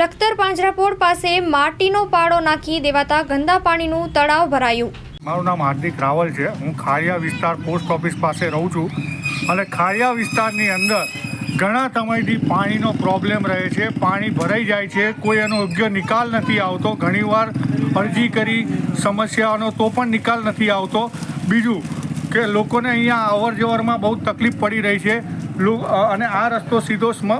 લખતર પાંજરાપોળ પાસે માટીનો પાડો નાખી દેવાતા ગંદા પાણીનું તળાવ ભરાયું. મારું નામ હાર્દિક રાવલ છે. હું ખારિયા વિસ્તાર પોસ્ટ ઓફિસ પાસે રહું છું અને ખારિયા વિસ્તારની અંદર ઘણા સમયથી પાણીનો પ્રોબ્લેમ રહે છે. પાણી ભરાઈ જાય છે. કોઈ એનો યોગ્ય નિકાલ નથી આવતો. ઘણીવાર અરજી કરી સમસ્યાનો તો પણ નિકાલ નથી આવતો. બીજું કે લોકોને અહીંયા અવર જવરમાં બહુ તકલીફ પડી રહી છે. અને આ રસ્તો સીધો સ્મ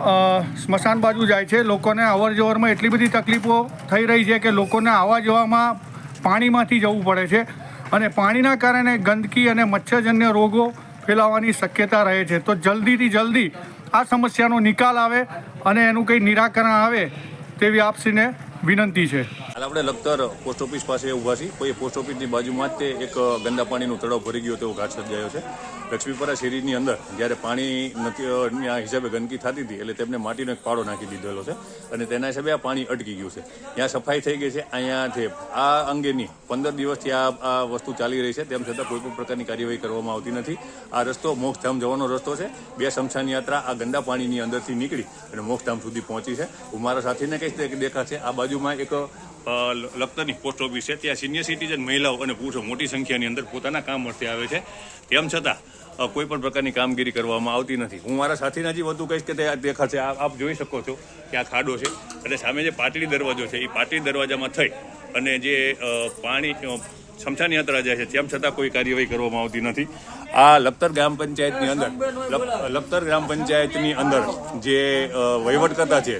સ્મશાન બાજુ જાય છે. લોકોને અવર જવરમાં એટલી બધી તકલીફો થઈ રહી છે કે લોકોને આવવા જવામાં પાણીમાંથી જવું પડે છે અને પાણીના કારણે ગંદકી અને મચ્છરજન્ય રોગો ફેલાવાની શક્યતા રહે છે. તો જલ્દીથી જલ્દી આ સમસ્યાનો નિકાલ આવે અને એનું કંઈ નિરાકરણ આવે તેવી આપશ્રીને વિનંતી છે. હાલ આપણે લખતર પોસ્ટ ઓફિસ પાસે ઊભા છીએ. કોઈ પોસ્ટ ઓફિસની બાજુમાં જ તે એક ગંદા પાણીનું તળાવ ભરી ગયો તેવો ઘાટ સર્જાયો છે. લક્ષ્મીપરા શેરીની અંદર જ્યારે પાણી નથી આ હિસાબે ગંદકી થતી હતી, એટલે તેમને માટીનો એક પાડો નાખી દીધેલો છે અને તેના હિસાબે આ પાણી અટકી ગયું છે. ત્યાં સફાઈ થઈ ગઈ છે. અહીંયાથી આ અંગેની પંદર દિવસથી આ આ વસ્તુ ચાલી રહી છે. તેમ છતાં કોઈ પણ પ્રકારની કાર્યવાહી કરવામાં આવતી નથી. આ રસ્તો મોક્ષધામ જવાનો રસ્તો છે. બે શમશાન યાત્રા આ ગંદા પાણીની અંદરથી નીકળી અને મોક્ષધામ સુધી પહોંચી છે. હું મારા સાથીને કહીશ દેખાશે આ બાજુમાં એક લખતરની પોસ્ટ ઓફિસ છે. ત્યાં સિનિયર સિટીઝન મહિલાઓ અને પુરુષો મોટી સંખ્યાની અંદર પોતાના કામ અર્થે આવે છે. તેમ છતાં કોઈ પણ પ્રકારની કામગીરી કરવામાં આવતી નથી. હું મારા સાથીના જે વધુ કહીશ કે તે દેખાશે. આપ જોઈ શકો છો કે આ ખાડો છે અને સામે જે પાટડી દરવાજો છે, એ પાટડી દરવાજામાં થઈ અને જે પાણી શમશાન યાત્રા જાય છે, તેમ છતાં કોઈ કાર્યવાહી કરવામાં આવતી નથી. આ લખતર ગ્રામ પંચાયતની અંદર, લખ- લખતર ગ્રામ પંચાયતની અંદર જે વહીવટકર્તા છે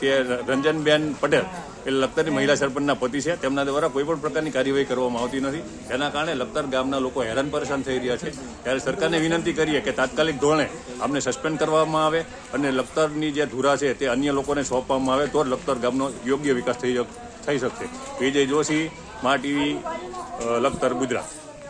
તે રંજનબેન પટેલ એ લખતરની મહિલા સરપંચના પતિ છે. તેમના દ્વારા કોઈ પણ પ્રકારની કાર્યવાહી કરવામાં આવતી નથી. તેના કારણે લખતર ગામના લોકો હેરાન પરેશાન થઈ રહ્યા છે. ત્યારે સરકારને વિનંતી કરીએ કે તાત્કાલિક ધોરણે અમને સસ્પેન્ડ કરવામાં આવે અને લખતરની જે ધુરા છે તે અન્ય લોકોને સોંપવામાં આવે તો જ લખતર ગામનો યોગ્ય વિકાસ થઈ થઈ શકશે. વિજય જોશી, મા ટીવી લખતર ગુજરાત.